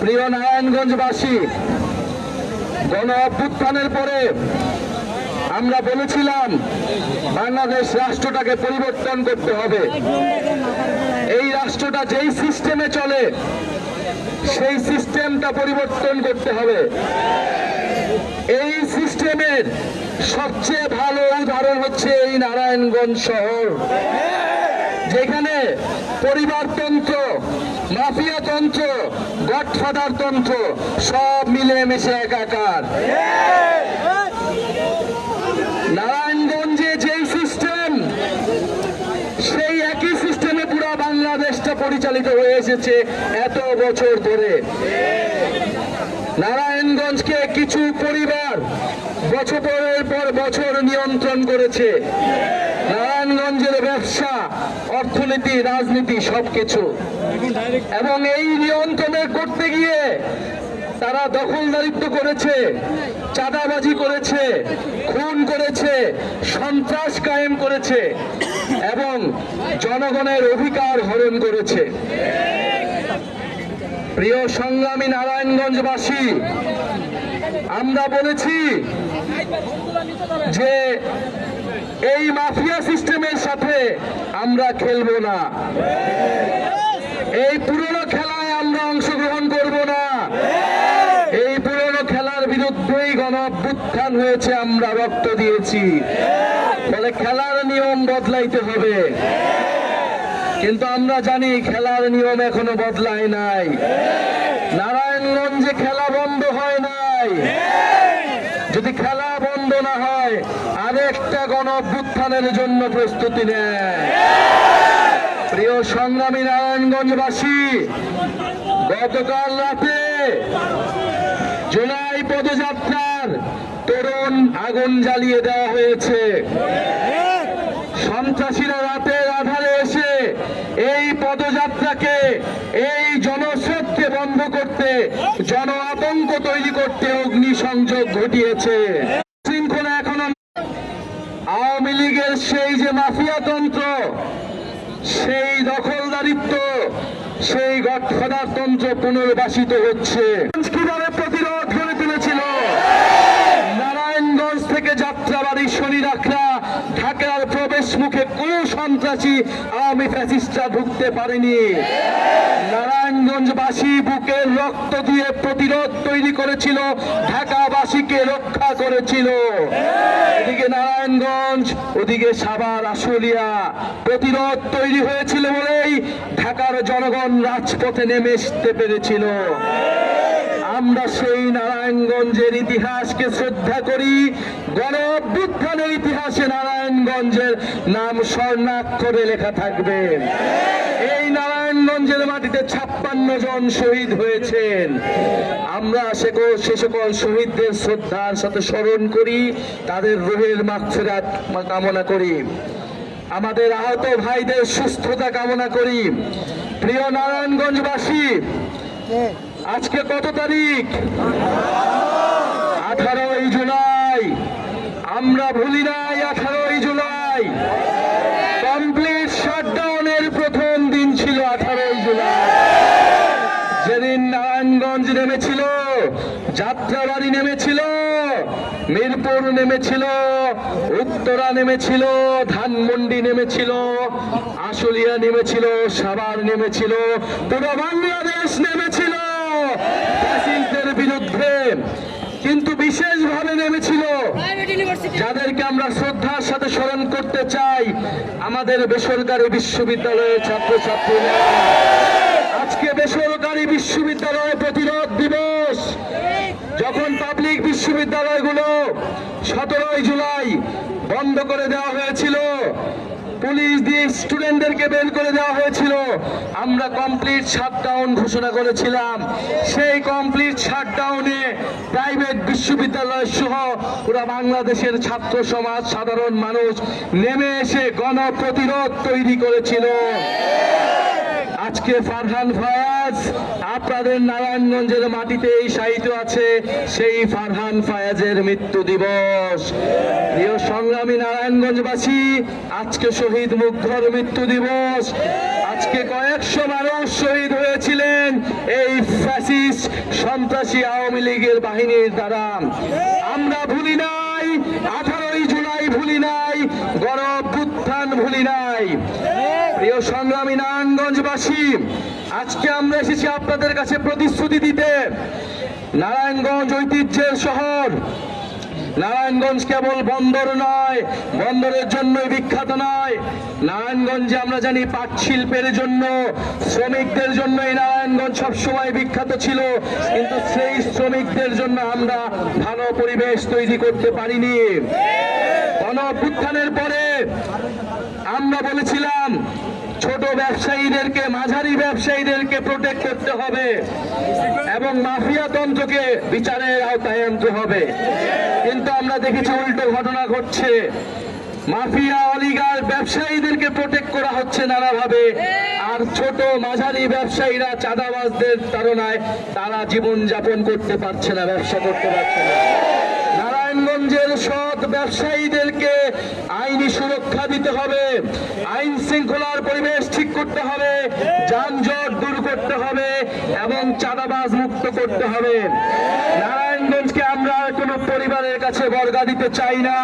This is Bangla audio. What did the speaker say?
প্রিয় নারায়ণগঞ্জবাসী গণ অভ্যুত্থানের পরে আমরা বলেছিলাম বাংলাদেশ রাষ্ট্রটাকে পরিবর্তন করতে হবে। এই রাষ্ট্রটা যেই সিস্টেমে চলে, সেই সিস্টেমটা পরিবর্তন করতে হবে। এই সিস্টেমের সবচেয়ে ভালো উদাহরণ হচ্ছে এই নারায়ণগঞ্জ শহর, যেখানে পরিবারতন্ত্র, মাফিয়াতন্ত্র গডফাদার তন্ত্র, সব মিলে মিশে একাকার। নারায়ণগঞ্জে যেই সিস্টেম সেই একই সিস্টেমে পুরো বাংলাদেশটা পরিচালিত হয়ে এসেছে এত বছর ধরে। নারায়ণগঞ্জকে কিছু পরিবার বছরের পর বছর নিয়ন্ত্রণ করেছে। নারায়ণগঞ্জের ব্যবসা, অর্থনীতি, রাজনীতি সবকিছু। এবং এই নিয়ন্ত্রণের করতে গিয়ে তারা দখলদারিত্ব করেছে, চাঁদাবাজি করেছে, খুন করেছে, সন্ত্রাস কায়েম করেছে, এবং জনগণের অধিকার হরণ করেছে। প্রিয় সংগ্রামী নারায়ণগঞ্জবাসী, আমরা বলেছি যে এই মাফিয়া সিস্টেমের সাথে আমরা খেলব না। এই পুরনো খেলায় আমরা অংশগ্রহণ করব না। এই পুরনো খেলার বিরুদ্ধেই গণ হয়েছে, আমরা রক্ত দিয়েছি। ফলে খেলার নিয়ম বদলাইতে হবে। কিন্তু আমরা জানি খেলার নিয়ম এখনও বদলায় নাই। নারায়ণগঞ্জে খেলা বন্ধ হয় নাই। যদি খেলা বন্ধ না হয়, আরেকটা গণ জন্য প্রস্তুতি নেয়। প্রিয় সংগ্রামী নারায়ণগঞ্জবাসী, গতকাল রাতে জুলাই পদযাত্রার তরুণ আগুন জ্বালিয়ে দেওয়া হয়েছে। সন্ত্রাসীরা রাতের আধারে এসে এই পদযাত্রাকে, এই জনস্রোতকে বন্ধ করতে জন আতঙ্ক তৈরি করতে অগ্নিসংযোগ ঘটিয়েছে। লীগের সেই যে মাফিয়াতন্ত্র সেই দখলদারিত্ব, সেই গঠফাদারতন্ত্র পুনর্বাসিত হচ্ছে। কীভাবে প্রতিরোধ গড়ে তুলেছিল। নারায়ণগঞ্জ থেকে যাত্রাবাড়ি শনিরাখরা ঢাকার প্রবেশ মুখে কোনো সন্ত্রাসী আওয়ামী ফ্যাসিস্টরা ঢুকতে পারেনি। নারায়ণগঞ্জবাসী বুকের রক্ত দিয়ে প্রতিরোধ তৈরি করেছিল, ঢাকাবাসীকে রক্ষা করেছিল। এদিকে নারায়ণগঞ্জ, ওদিকে সাভার, আশুলিয়া, প্রতিরোধ তৈরি হয়েছিল বলেই ঢাকার জনগণ রাজপথে নেমে আসতে পেরেছিল। আমরা সেই নারায়ণগঞ্জের ইতিহাসকে শ্রদ্ধা করি গণ ইতিহাসে নারায়ণগঞ্জের নাম স্বর্ণাক্ষরে লেখা থাকবে। এই নারায়ণগঞ্জের মাটিতে ছাপ্পান্ন জন শহীদ হয়েছেন। আমরা সে সকল শহীদদের শ্রদ্ধার সাথে স্মরণ করি, তাদের রোহের মাগফিরাত কামনা করি। আমাদের আহত ভাইদের সুস্থতা কামনা করি। প্রিয় নারায়ণগঞ্জবাসী, আজকে কত তারিখ? আঠারোই জুলাই। আমরা ভুলি নাই আঠারোই জুলাই। কমপ্লিট শাটডাউনের প্রথম দিন ছিল আঠারোই জুলাই যেদিন নারায়ণগঞ্জ নেমেছিল যাত্রাবাড়ি নেমেছিল, মিরপুর নেমেছিল, উত্তরা নেমেছিল, ধানমন্ডি নেমেছিল, আশুলিয়া নেমেছিল, সাভার নেমেছিল, পুরো বাংলাদেশ নেমেছিল। ফ্যাসিস্টদের বিরুদ্ধে কিন্তু বিশেষভাবে নেমেছিল। যাদেরকে আমরা শ্রদ্ধার সাথে স্মরণ করতে চাই, আমাদের বেসরকারি বিশ্ববিদ্যালয়ের ছাত্রছাত্রীরা। আজকে বেসরকারি বিশ্ববিদ্যালয় প্রতিরোধ যখন পাবলিক বিশ্ববিদ্যালয়গুলো সতেরোই জুলাই বন্ধ করে দেওয়া হয়েছিল। পুলিশ দিয়ে স্টুডেন্টদেরকে বের করে দেওয়া হয়েছিল। আমরা কমপ্লিট শাটডাউন ঘোষণা করেছিলাম। সেই কমপ্লিট শাটডাউনে প্রাইভেট বিশ্ববিদ্যালয় সহ পুরো বাংলাদেশের ছাত্র সমাজ, সাধারণ মানুষ নেমে এসে গণ প্রতিরোধ তৈরি করেছিল। আজকে ফারহান ফায়াজ আপনাদের নারায়ণগঞ্জের মাটিতেই শায়িত আছে, সেই ফারহান ফায়াজের মৃত্যু দিবস। প্রিয় সংগ্রামী নারায়ণগঞ্জবাসী, আজকে শহীদ মুগ্ধর মৃত্যু দিবস। আজকে কয়েকশো মানুষ শহীদ হয়েছিলেন এই ফ্যাসিস সন্ত্রাসী আওয়ামী লীগের বাহিনীর দ্বারা। আমরা ভুলি নাই, আঠারোই জুলাই ভুলি নাই গরব উত্থান ভুলি নাই। প্রিয় সংগ্রামী নারায়ণগঞ্জবাসী আজকে আমরা এসেছি আপনাদের কাছে প্রতিশ্রুতি দিতে। নারায়ণগঞ্জ ঐতিহ্যের শহর। নারায়ণগঞ্জ কেবল বন্দর নয়, বন্দরের জন্যই বিখ্যাত নয়। নারায়ণগঞ্জে আমরা জানি পাট শিল্পের জন্য, শ্রমিকদের জন্য এই নারায়ণগঞ্জ সবসময় বিখ্যাত ছিল। কিন্তু সেই শ্রমিকদের জন্য আমরা ভালো পরিবেশ তৈরি করতে পারিনি। গণ পরে আমরা বলেছিলাম ছোট ব্যবসায়ীদেরকে, মাঝারি ব্যবসায়ীদেরকে প্রোটেক্ট করতে হবে এবং মাফিয়া তন্ত্রকে বিচারের আওতায় আনতে হবে। কিন্তু আমরা দেখেছি উল্টো ঘটনা ঘটছে। মাফিয়া অলিগার ব্যবসায়ীদেরকে প্রোটেক্ট করা হচ্ছে নানাভাবে। আর ছোট, মাঝারি ব্যবসায়ীরা চাঁদাবাজদের তাড়নায় তারা জীবন যাপন করতে পারছে না, ব্যবসা করতে পারছে না। নারায়ণগঞ্জের সৎ ব্যবসায়ীদেরকে আইনি সুরক্ষা দিতে হবে। আইন শৃঙ্খলার পরিবেশ ঠিক করতে হবে, যানজট দূর করতে হবে এবং চাঁদাবাজ মুক্ত করতে হবে। নারায়ণগঞ্জকে আমরা কোনো পরিবারের কাছে বর্গা দিতে চাই না।